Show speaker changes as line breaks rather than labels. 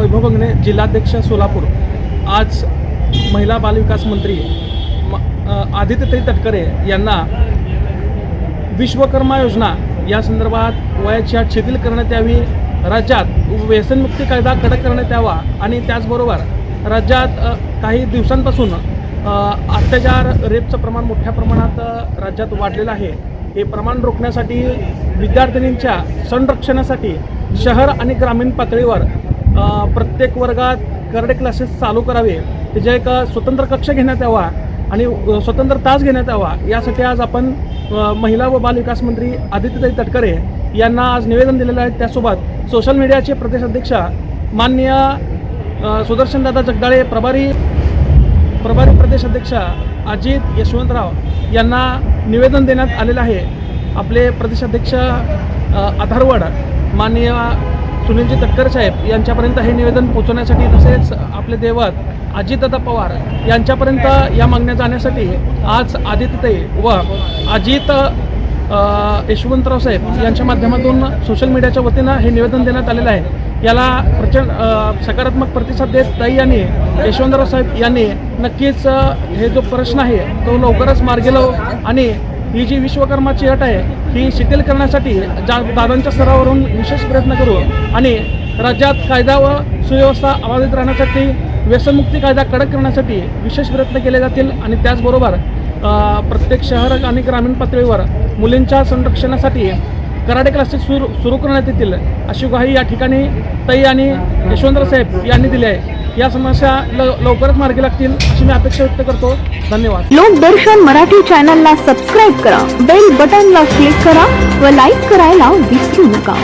वैभव बंगणे जिल्हाध्यक्ष सोलापूर आज महिला बालविकास मंत्री म- आदित्यताई तटकरे यांना विश्वकर्मा योजना या संदर्भात वयाची अट शिथिल करण्यात यावी राज्यात व्यसनमुक्ती कायदा कडक करण्यात यावा आणि त्याचबरोबर राज्यात काही दिवसांपासून अत्याचार रेपचं प्रमाण मोठ्या प्रमाणात राज्यात वाढलेलं आहे. हे प्रमाण रोखण्यासाठी विद्यार्थिनींच्या संरक्षणासाठी शहर आणि ग्रामीण पातळीवर प्रत्येक वर्गात करडे क्लासेस चालू करावे. त्याचे एक स्वतंत्र कक्ष घेण्यात यावा आणि स्वतंत्र तास घेण्यात यावा यासाठी आज आपण महिला व बाल विकास मंत्री आदित्यताई तटकरे यांना आज निवेदन दिलेलं आहे. त्यासोबत सोशल मीडियाचे प्रदेशाध्यक्षा माननीय अ, सुदर्शनदादा जगदाळे प्रभारी प्रभारी प्रदेशाध्यक्ष अजित यशवंतराव यांना निवेदन देण्यात आलेलं आहे. आपले प्रदेशाध्यक्ष अथर्वड माननीय सुनीलजी तटकरे साहेब यांच्यापर्यंत हे निवेदन पोहोचवण्यासाठी तसेच आपले देवत अजितदादा पवार यांच्यापर्यंत या मागण्या जाण्यासाठी आज आदित्य व अजित यशवंतराव साहेब यांच्या माध्यमातून सोशल मीडियाच्या वतीनं हे निवेदन देण्यात आलेलं आहे. याला प्रचंड सकारात्मक प्रतिसाद देत ताई यांनी यशवंतराव साहेब यांनी नक्कीच हे जो प्रश्न आहे तो लवकरच मार्गी लावू आणि ही जी विश्वकर्माची अट आहे ही शिथिल करण्यासाठी जा दादांच्या स्तरावरून विशेष प्रयत्न करू आणि राज्यात कायदा व सुव्यवस्था अबाधित राहण्यासाठी व्यसनमुक्ती कायदा कडक करण्यासाठी विशेष प्रयत्न केले जातील आणि त्याचबरोबर प्रत्येक शहर आणि ग्रामीण पातळीवर मुलींच्या संरक्षणासाठी कराडे क्लासेस सुरू सुरू करण्यात येतील अशी ग्वाही या ठिकाणी तई आणि यशवंतराव साहेब यांनी दिली आहे. या समस्या ल लवकरच मार्गी लागतील अशी मी अपेक्षा व्यक्त करतो. धन्यवाद.
लोकदर्शन मराठी चॅनलला सबस्क्राईब करा बेल बटनला क्लिक करा व लाईक करायला विसरू नका.